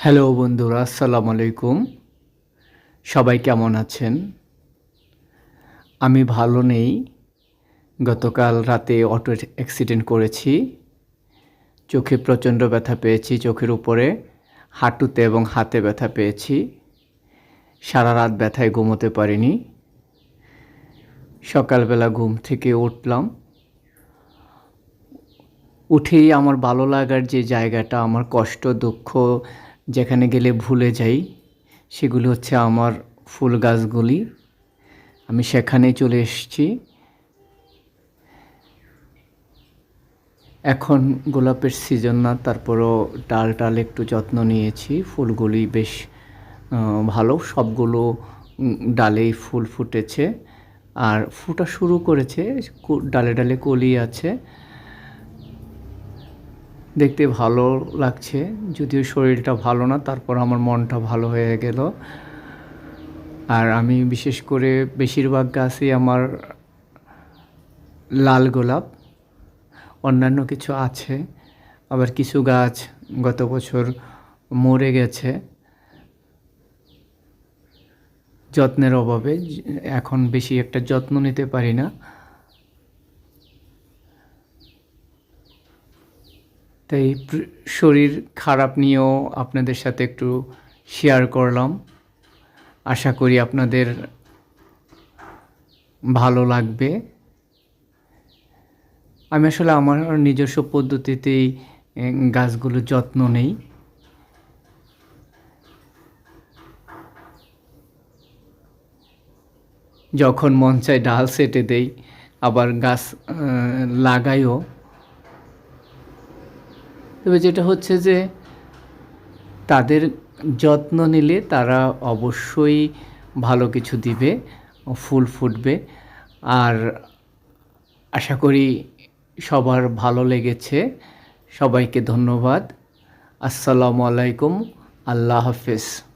Hello বন্ধুরা, আসসালামু আলাইকুম। সবাই কেমন আছেন? আমি ভালো নেই। গতকাল রাতে অটো অ্যাক্সিডেন্ট করেছি। চোখে প্রচণ্ড ব্যথা পেয়েছি, চোখের উপরে, হাঁটুতে এবং হাতে ব্যথা পেয়েছি। সারা রাত ব্যথায় ঘুমোতে পারিনি। সকালবেলা ঘুম থেকে উঠলাম। উঠেই আমার ভালো লাগার যে জায়গাটা, আমার কষ্ট, দুঃখ যেখানে গেলে ভুলে যাই, সেগুলি হচ্ছে আমার ফুল গাছগুলি। আমি সেখানেই চলে এসেছি। এখন গোলাপের সিজন না, তারপরও ডাল টাল একটু যত্ন নিয়েছি। ফুলগুলি বেশ ভালো। সবগুলো ডালেই ফুল ফুটেছে। আর ফুটা শুরু করেছে ডালে ডালে কলি আছে। দেখতে ভালো লাগছে, যদিও শরীরটা ভালো না, তারপর আমার মনটা ভালো হয়ে গেল। আর আমি বিশেষ করে বেশিরভাগ গাছই আমার লাল গোলাপ, অন্যান্য কিছু আছে। আবার কিছু গাছ গত বছর মরে গেছে। যত্নের অভাবে এখন বেশি একটা যত্ন নিতে পারি না। তাই শরীর খারাপ নিয়েও আপনাদের সাথে একটু শেয়ার করলাম। আশা করি আপনাদের ভালো লাগবে। আমি আসলে আমার নিজস্ব পদ্ধতিতেই গাছগুলোর যত্ন নেই। যখন মন চায় ডাল সেটে দেই, আবার গাছ লাগাইও। তবে যেটা হচ্ছে যে তাদের যত্ন নিলে তারা অবশ্যই ভালো কিছু দিবে, ফুল ফুটবে। আর আশা করি সবার ভালো লেগেছে। সবাইকে ধন্যবাদ। আসসালামু আলাইকুম। আল্লাহ হাফেজ।